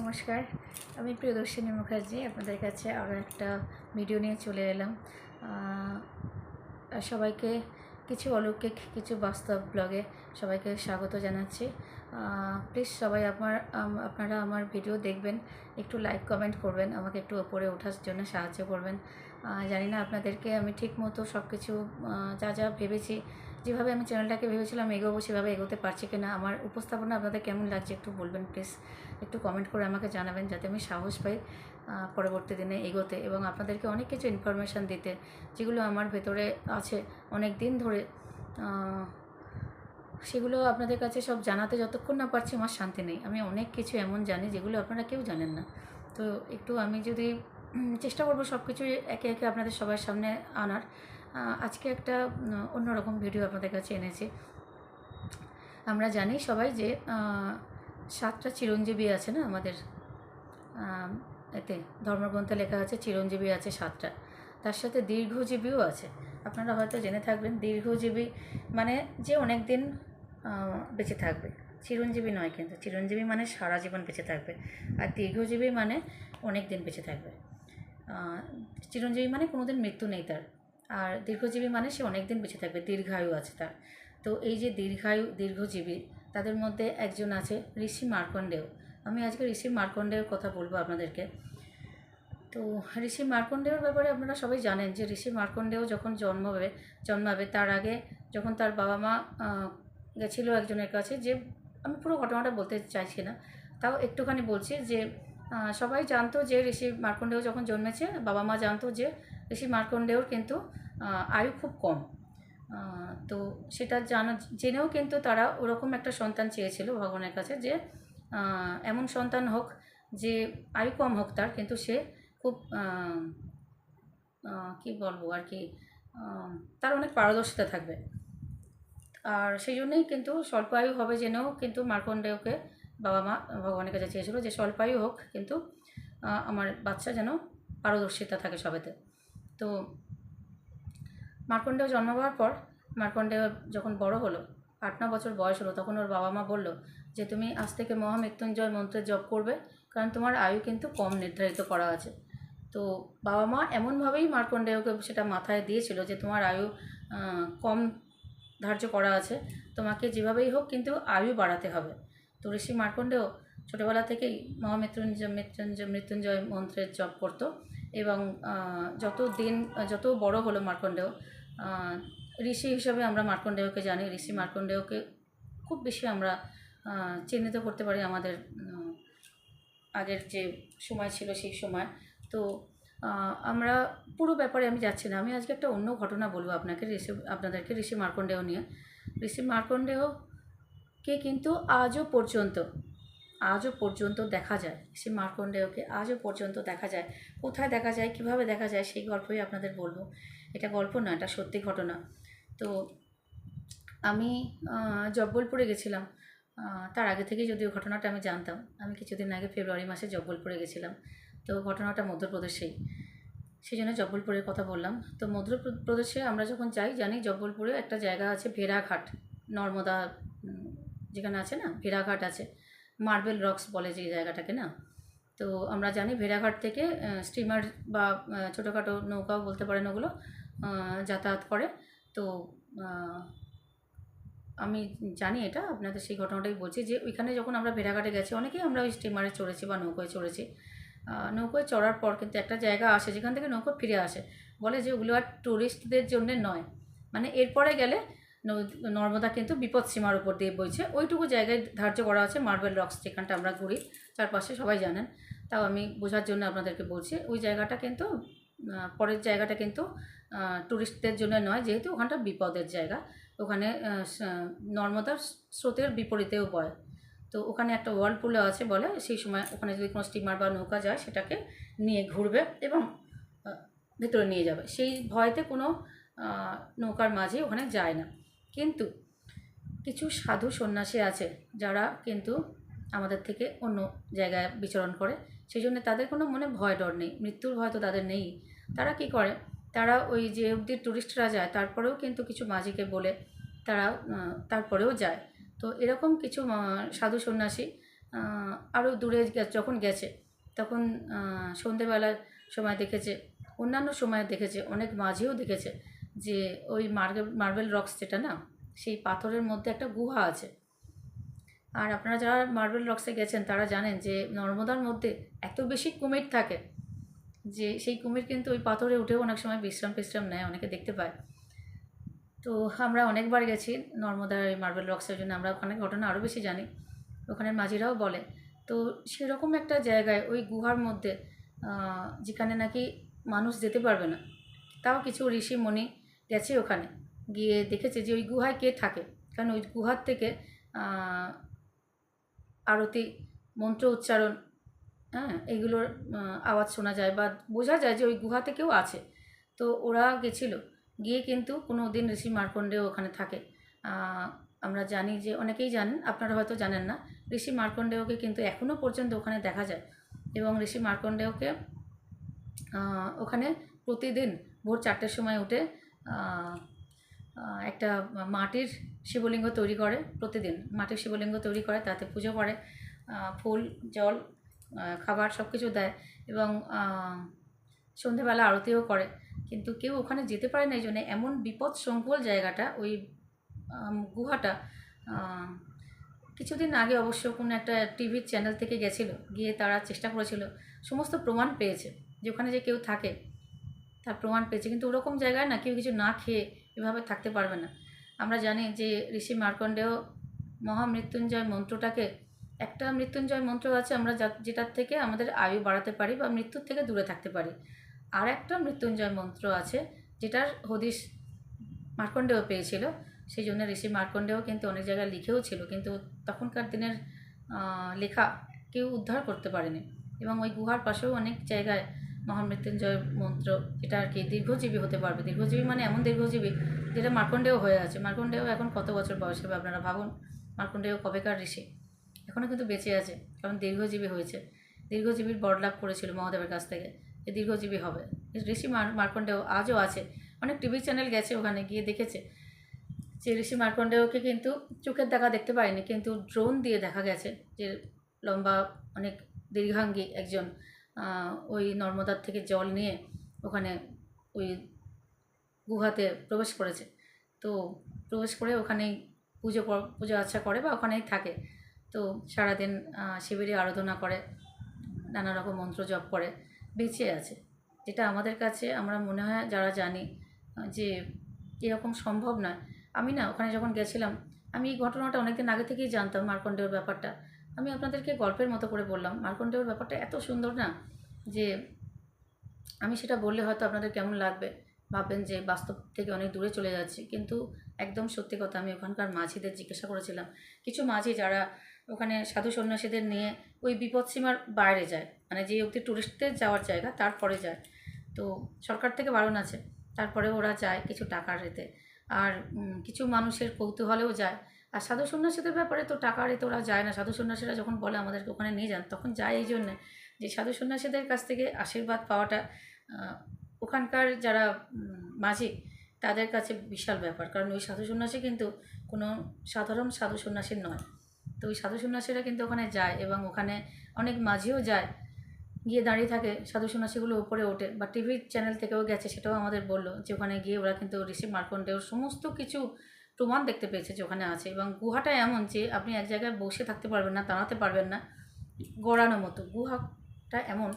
নমস্কার, আমি প্রিয়দর্শিনী মুখার্জি, আপনাদের কাছে আরও একটা ভিডিও নিয়ে চলে এলাম। সবাইকে কিছু অলৌকিক, কিছু বাস্তব ব্লগে সবাইকে স্বাগত জানাচ্ছি। প্লিজ সবাই আমার আপনারা আমার ভিডিও দেখবেন, একটু লাইক কমেন্ট করবেন, আমাকে একটু ওপরে ওঠার জন্য সাহায্য করবেন। জানি না আপনাদেরকে আমি ঠিক মতো সব কিছু যা যা ভেবেছি যেভাবে আমি চ্যানেলটাকে ভেবেছিলাম এগোবো, সেভাবে এগোতে পারছি কিনা, আমার উপস্থাপনা আপনাদের কেমন লাগছে একটু বলবেন প্লিজ একটু কমেন্ট করে আমাকে জানাবেন যাতে আমি সাহস পাই পরবর্তী দিনে এগোতে এবং আপনাদেরকে অনেক কিছু ইনফরমেশান দিতে, যেগুলো আমার ভেতরে আছে অনেক দিন ধরে সেগুলো আপনাদের কাছে সব জানাতে যতক্ষণ না পারছি আমার শান্তি নেই। আমি অনেক কিছু এমন জানি যেগুলো আপনারা কেউ জানেন না। তো একটু আমি যদি চেষ্টা করব সব কিছু একে একে আপনাদের সবার সামনে আনার। আজকে একটা অন্যরকম ভিডিও আপনাদের কাছে এনেছি। আমরা জানি সবাই যে সাতটা চিরঞ্জীবী আছে না আমাদের এতে ধর্মগ্রন্থে লেখা আছে চিরঞ্জীবী আছে সাতটা। তার সাথে দীর্ঘজীবীও আছে। আপনারা হয়তো জেনে থাকবেন, দীর্ঘজীবী মানে যে অনেক দিন বেঁচে থাকবে। চিরঞ্জীবী নয় কিন্তু, চিরঞ্জীবী মানে সারা জীবন বেঁচে থাকবে। আর দীর্ঘজীবী মানে অনেক দিন বেঁচে থাকবে। চিরঞ্জীবী মানে কোনো দিন মৃত্যু নেই তার। আর দীর্ঘজীবী মানে সে অনেক দিন বেঁচে থাকবে, দীর্ঘায়ু আছে তার। তো এই যে দীর্ঘায়ু, দীর্ঘজীবী, তাদের মধ্যে একজন আছে ঋষি মার্কণ্ডেয়। আমি আজকে ঋষি মার্কণ্ডেয়ের কথা বলব আপনাদেরকে। তো ঋষি মার্কণ্ডেয়র ব্যাপারে আপনারা সবাই জানেন যে ঋষি মার্কণ্ডেয় যখন জন্মাবে জন্মাবে, তার আগে যখন তার বাবা মা গেছিল একজনের কাছে যে, আমি পুরো ঘটনাটা বলতে চাইছি না, তাও একটুখানি বলছি যে সবাই জানতো যে ঋষি মার্কণ্ডেয় যখন জন্মেছে, বাবা মা জানতো যে ঋষি মার্কণ্ডেয়র কিন্তু আয়ু খুব কম। তো সেটা জানা, জেনেও কিন্তু তারা ওরকম একটা সন্তান চেয়েছিল ভগবানের কাছে যে এমন সন্তান হোক যে আয়ু কম হোক তার, কিন্তু সে খুব কি বলব আর কি তার অনেক পারদর্শিতা থাকবে। আর সেই জন্যই কিন্তু স্বল্প আয়ু হবে জেনেও কিন্তু মার্কণ্ডেয়কে বাবা মা ভগবানের কাছে চেয়েছিল যে স্বল্প আয়ু হোক কিন্তু আমার বাচ্চা যেন পারদর্শিতা থাকে সবেতে। তো মার্কণ্ডেয় জন্ম হওয়ার পর মার্কণ্ডেয় যখন বড় হলো, আট ন বছর বয়স হলো, তখন ওর বাবা মা বলল যে, তুমি আজ থেকে মহামৃত্যুঞ্জয় মন্ত্রের জপ করবে, কারণ তোমার আয়ু কিন্তু কম নির্ধারিত করা আছে। তো বাবা মা এমনভাবেই মার্কণ্ডেয়কে সেটা মাথায় দিয়েছিল যে, তোমার আয়ু কম ধার্য করা আছে, তোমাকে যেভাবেই হোক কিন্তু আয়ু বাড়াতে হবে। তো ঋষি মার্কণ্ডেয় ছোটোবেলা থেকেই মহামৃত্যুঞ্জয়, মৃত্যুঞ্জয় মৃত্যুঞ্জয় মন্ত্রের জপ করতো। এবং যত দিন, যত বড় হলো মার্কণ্ডেয় ঋষি হিসাবে আমরা মার্কণ্ডেয়কে জানি। ঋষি মার্কণ্ডেয়কে খুব বেশি আমরা চিহ্নিত করতে পারি আমাদের আগের যে সময় ছিল সেই সময়। তো আমরা পুরো ব্যাপারে আমি যাচ্ছি না। আমি আজকে একটা অন্য ঘটনা বলব আপনাকে ঋষি, আপনাদেরকে ঋষি মার্কণ্ডেয় নিয়ে। ঋষি মার্কণ্ডেয়কে কিন্তু আজও পর্যন্ত আজও পর্যন্ত দেখা যায়। ঋষি মার্কণ্ডেয়কে আজও পর্যন্ত দেখা যায়। কোথায় দেখা যায়, কীভাবে দেখা যায়, সেই গল্পই আপনাদের বলব। এটা গল্প না, এটা সত্যি ঘটনা। তো আমি জব্বলপুরে গেছিলাম। তার আগে থেকেই যদিও ঘটনাটা আমি জানতাম। আমি কিছুদিন আগে ফেব্রুয়ারি মাসে জব্বলপুরে গেছিলাম। তো ঘটনাটা মধ্যপ্রদেশেই। সেই জন্য জব্বলপুরের কথা বললাম। তো মধ্যপ্রদেশে আমরা যখন যাই, জানি জব্বলপুরে একটা জায়গা আছে ভেড়াঘাট। নর্মদা যেখানে আছে না, ভেড়াঘাট আছে। মার্বেল রক্স বলে যে জায়গাটাকে, না? তো আমরা জানি ভেড়াঘাট থেকে স্টিমার বা ছোটোখাটো নৌকাও বলতে পারেন ওগুলো যাতায়াত করে। তো আমি জানি এটা, আপনাদের সেই ঘটনাটাই বলছি যে ওইখানে যখন আমরা ভেড়াঘাটে গেছি, অনেকেই আমরা ওই স্টিমারে চড়েছি বা নৌকোয় চড়েছি। নৌকোয় চড়ার পর কিন্তু একটা জায়গা আসে, যেখান থেকে নৌকো ফিরে আসে। বলে যে ওগুলো আর ট্যুরিস্টদের জন্য নয়। মানে এরপরে গেলে নর্মদা কিন্তু বিপদ সীমার উপর দিয়ে বইছে। ওইটুকু জায়গায় ধার্য করা আছে মার্বেল রক্স যেখানটা আমরা ঘুরি। চারপাশে সবাই জানেন। তাও আমি বোঝার জন্য আপনাদেরকে বলছি, ওই জায়গাটা কিন্তু পরের জায়গাটা কিন্তু ট্যুরিস্টদের জন্য নয়, যেহেতু ওখানটা বিপদের জায়গা। ওখানে নর্মদার স্রোতের বিপরীতেও বয়। তো ওখানে একটা ওয়ার্ল্ড ওয়ার্লপুলও আছে বলে, সেই সময় ওখানে যদি কোনো স্টিমার বা নৌকা যায়, সেটাকে নিয়ে ঘুরবে এবং ভেতরে নিয়ে যাবে। সেই ভয়তে কোনো নৌকার মাঝে ওখানে যায় না। কিন্তু কিছু সাধু সন্ন্যাসী আছে যারা কিন্তু আমাদের থেকে অন্য জায়গায় বিচরণ করে। সেই জন্য তাদের কোনো মনে ভয় ডর নেই। মৃত্যুর ভয় তো তাদের নেই। তারা কি করে? তারা ওই যে অবধি ট্যুরিস্টরা যায়, তারপরেও কিন্তু কিছু মাঝিকে বলে তারা তারপরেও যায়। তো এরকম কিছু সাধু সন্ন্যাসী আরও দূরে যখন গেছে, তখন সন্ধেবেলার সময় দেখেছে, অন্যান্য সময় দেখেছে, অনেক মাঝেও দেখেছে। যে ওই মার্বেল মার্বেল রক্স যেটা না, সেই পাথরের মধ্যে একটা গুহা আছে। আর আপনারা যারা মার্বেল রক্সে গেছেন, তারা জানেন যে নর্মদার মধ্যে এত বেশি কুমির থাকে যে সেই কুমির কিন্তু ওই পাথরে উঠেও অনেক সময় বিশ্রাম ফিশ্রাম নেয়, অনেকে দেখতে পায়। তো আমরা অনেকবার গেছি নর্মদার ওই মার্বেল রক্সের জন্য, আমরা ওখানে ঘটনা আরও বেশি জানি। ওখানের মাঝিরাও বলে। তো সেরকম একটা জায়গায় ওই গুহার মধ্যে যেখানে নাকি মানুষ যেতে পারবে না, তাও কিছু ঋষি মণি গেছে ওখানে। গিয়ে দেখেছে যে ওই গুহায় কে থাকে? কারণ ওই গুহার থেকে আরতি, মন্ত্র উচ্চারণ হ্যাঁ এগুলোর আওয়াজ শোনা যায় বা বোঝা যায় যে ওই গুহাতে কেউ আছে। তো ওরা গেছিল। গিয়ে কিন্তু কোনো দিন ঋষি মার্কণ্ডেয় ওখানে থাকে। আমরা জানি যে অনেকেই জানেন, আপনারা হয়তো জানেন না, ঋষি মার্কণ্ডেয়কে কিন্তু এখনও পর্যন্ত ওখানে দেখা যায়। এবং ঋষি মার্কণ্ডেয়কে ওখানে প্রতিদিন ভোর চারটের সময় উঠে একটা মাটির শিবলিঙ্গ তৈরি করে প্রতিদিন। মাটির শিবলিঙ্গ তৈরি করে, তাতে পুজো করে ফুল, জল খাবার সব কিছু দেয় এবং সন্ধেবেলা আরতিও করে। কিন্তু কেউ ওখানে যেতে পারে না, এই জন্যে এমন বিপদ সংকুল জায়গাটা, ওই গুহাটা কিছুদিন আগে অবশ্য কোনো একটা টিভির চ্যানেল থেকে গেছিল, গিয়ে তারা চেষ্টা করেছিল, সমস্ত প্রমাণ পেয়েছে, যে ওখানে যে কেউ থাকে। তার প্রমাণ পেয়েছে। কিন্তু ওরকম জায়গায় না কেউ কিছু না খেয়ে এভাবে থাকতে পারবে না। আমরা জানি যে ঋষি মার্কণ্ডেয় মহামৃত্যুঞ্জয় মন্ত্রটাকে, একটা মৃত্যুঞ্জয় মন্ত্র আছে আমরা যেটার থেকে আমাদের আয়ু বাড়াতে পারি বা মৃত্যুর থেকে দূরে থাকতে পারি। আর একটা মৃত্যুঞ্জয় মন্ত্র আছে যেটার হদিশ মার্কণ্ডেয় পেয়েছিল। সেই জন্য ঋষি মার্কণ্ডেয় কিন্তু অনেক জায়গায় লিখেও ছিল, কিন্তু তখনকার দিনের লেখা কেউ উদ্ধার করতে পারেনি। এবং ওই গুহার পাশেও অনেক জায়গায় মহামৃত্যুঞ্জয় মন্ত্র, এটা আর কি দীর্ঘজীবী হতে পারবে। দীর্ঘজীবী মানে এমন দীর্ঘজীবী যেটা মার্কণ্ডেয় হয়ে আছে। মার্কণ্ডেয় এখন কত বছর বয়স হবে আপনারা ভাবুন? মার্কণ্ডেয় কবেকার ঋষি? এখনও কিন্তু বেঁচে আছে, কারণ দীর্ঘজীবী হয়েছে। দীর্ঘজীবীর বরলাভ করেছিল মহাদেবের কাছ থেকে যে দীর্ঘজীবী হবে। ঋষি মার, মার্কণ্ডেয় আজও আছে। অনেক টিভি চ্যানেল গেছে ওখানে, গিয়ে দেখেছে যে ঋষি মার্কণ্ডেয়কে কিন্তু চোখের দেখা দেখতে পায়নি, কিন্তু ড্রোন দিয়ে দেখা গেছে যে লম্বা, অনেক দীর্ঘাঙ্গী একজন ওই নর্মদার থেকে জল নিয়ে ওখানে ওই গুহাতে প্রবেশ করেছে। তো প্রবেশ করে ওখানেই পুজো পুজো আচ্ছা করে বা ওখানেই থাকে। তো সারাদিন শিবিরে আরাধনা করে, নানা রকম মন্ত্র জপ করে, বেঁচে আছে। যেটা আমাদের কাছে আমরা মনে হয় যারা জানি যে এরকম সম্ভব নয়। আমি না ওখানে যখন গেছিলাম, আমি এই ঘটনাটা অনেকদিন আগে থেকেই জানতাম মার্কণ্ডেয়র ব্যাপারটা। আমি আপনাদেরকে গল্পের মতো করে বললাম। মার্কণ্ডেয়র ব্যাপারটা এত সুন্দর না যে আমি সেটা বললে হয়তো আপনাদের কেমন লাগবে? ভাববেন যে বাস্তব থেকে অনেক দূরে চলে যাচ্ছি। কিন্তু একদম সত্যি কথা, আমি ওখানকার মাঝিদের জিজ্ঞাসা করেছিলাম। কিছু মাঝি যারা ওখানে সাধু সন্ন্যাসীদের নিয়ে ওই বিপদসীমার বাইরে যায় মানে যে অবধি ট্যুরিস্টদের যাওয়ার জায়গা তারপরে যায়। তো সরকার থেকে বারণ আছে, তারপরে ওরা যায় কিছু টাকার রেতে। আর কিছু মানুষের কৌতূহলেও যায়। আর সাধু সন্ন্যাসীদের ব্যাপারে তো টাকার রেতে ওরা যায় না। সাধু সন্ন্যাসীরা যখন বলে আমাদেরকে ওখানে নিয়ে যান, তখন যায় এই জন্যে যে সাধু সন্ন্যাসীদের কাছ থেকে আশীর্বাদ পাওয়াটা ওখানকার যারা মাঝি, তাদের কাছে বিশাল ব্যাপার। কারণ ওই সাধু সন্ন্যাসী কিন্তু কোনো সাধারণ সাধু সন্ন্যাসীর নয়। তো ওই সাধু সন্ন্যাসীরা কিন্তু ওখানে যায় এবং ওখানে অনেক মাঝিও যায়, গিয়ে দাঁড়িয়ে থাকে। সাধু সন্ন্যাসীগুলো উপরে ওঠে বা টিভির চ্যানেল থেকেও গেছে, সেটাও আমাদের বলল যে ওখানে গিয়ে ওরা কিন্তু ঋষি মার্কণ্ডেয় সমস্ত কিছু প্রমাণ দেখতে পেয়েছে যে ওখানে আছে এবং গুহাটা এমন যে আপনি এক জায়গায় বসে থাকতে পারবেন না, দাঁড়াতে পারবেন না গড়ানো মতো। গুহাটা এমন।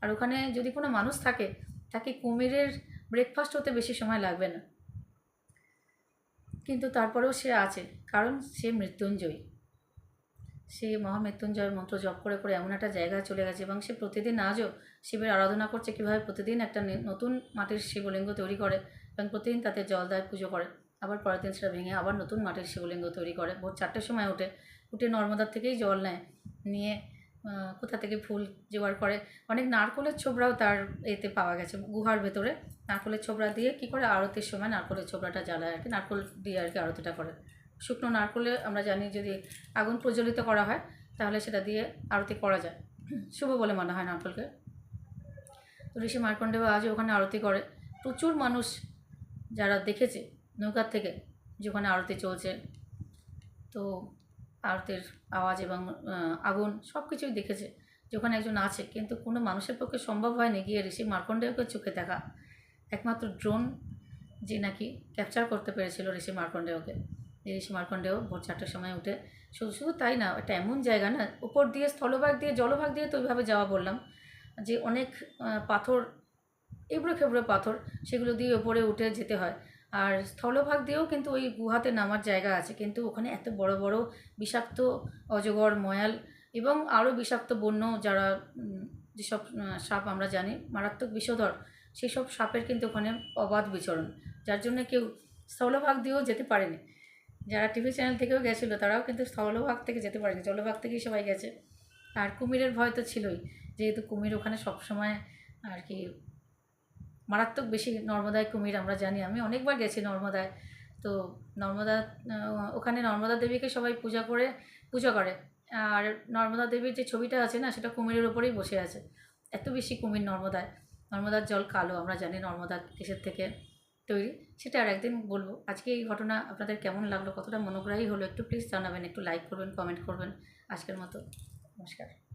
আর ওখানে যদি কোনো মানুষ থাকে, তাকে কুমিরের ব্রেকফাস্ট হতে বেশি সময় লাগবে না। কিন্তু তারপরেও সে আছে, কারণ সে মৃত্যুঞ্জয়ী। সে মহামৃত্যুঞ্জয়ের মন্ত্র জপ করে করে এমন একটা জায়গায় চলে গেছে এবং সে প্রতিদিন আজও শিবের আরাধনা করছে। কীভাবে প্রতিদিন একটা নতুন মাটির শিবলিঙ্গ তৈরি করে এবং প্রতিদিন তাতে জল দেয়, পুজো করে। আবার পরের সেটা ভেঙে আবার নতুন মাটির শিবলিঙ্গ তৈরি করে। ভোর চারটের সময় উঠে উঠে নর্মদার থেকেই জল নেয়, নিয়ে কোথা থেকে ফুল জোগাড় করে। অনেক নারকলের ছোবড়াও তার এতে পাওয়া গেছে, গুহার ভেতরে। নারকলের ছোবড়া দিয়ে কী করে আরতির সময় নারকলের ছোবরাটা জ্বালায় আর কি, নারকল দিয়ে আর কি আরতিটা করে। শুকনো নারকলে আমরা জানি যদি আগুন প্রজ্বলিত করা হয়, তাহলে সেটা দিয়ে আরতি করা যায়। শুভ বলে মনে হয় নারকলকে। তো ঋষি মার্কণ্ডেয় আজও ওখানে আরতি করে। প্রচুর মানুষ যারা দেখেছে নৌকার থেকে যে ওখানে আরতি চলছে, তো আরতের আওয়াজ এবং আগুন সব কিছুই দেখেছে। যে ওখানে একজন আছে, কিন্তু কোনো মানুষের পক্ষে সম্ভব হয়নি গিয়ে ঋষি মার্কণ্ডেয়কে চোখে দেখা। একমাত্র ড্রোন যে নাকি ক্যাপচার করতে পেরেছিল ঋষি মার্কণ্ডেয়কে। ঋষি মার্কণ্ডেয় ভোর চারটার সময় উঠে, শুধু শুধু তাই না এটা এমন জায়গা না, উপর দিয়ে স্থলভাগ দিয়ে, জলভাগ দিয়ে তো ওইভাবে যাওয়া বললাম, যে অনেক পাথর এবড়ো খেবড়ো পাথর, সেগুলো দিয়ে ওপরে উঠে যেতে হয়। আর স্থলভাগ দিয়েও কিন্তু ওই গুহাতে নামার জায়গা আছে। কিন্তু ওখানে এত বড় বড় বিষাক্ত, অজগর, ময়াল এবং আরও বিষাক্ত বন্য যারা যেসব সাপ আমরা জানি, মারাত্মক বিষধর সেই সব সাপের কিন্তু ওখানে অবাধ বিচরণ, যার জন্য কেউ স্থলভাগ দিয়েও যেতে পারেনি। যারা টিভি চ্যানেল থেকেও গেছিল, তারাও কিন্তু স্থলভাগ থেকে যেতে পারেনি, জলভাগ থেকেই সবাই গেছে। আর কুমিরের ভয় তো ছিলই, যেহেতু কুমির ওখানে সবসময় আর কি মারাত্মক বেশি নর্মদায় কুমির, আমরা জানি, আমি অনেকবার গেছি নর্মদায়। তো নর্মদা ওখানে নর্মদা দেবীকে সবাই পূজা করে পূজা করে। আর নর্মদা দেবীর যে ছবিটা আছে না, সেটা কুমিরের ওপরেই বসে আছে। এত বেশি কুমির নর্মদায়। নর্মদার জল কালো, আমরা জানি নর্মদা কিসের থেকে তৈরি। সেটা আর একদিন বলব। আজকে এই ঘটনা আপনাদের কেমন লাগল, কতটা মনোগ্রাহী হলো, একটু প্লিজ জানাবেন, একটু লাইক করবেন কমেন্ট করবেন। আজকের মতো, নমস্কার।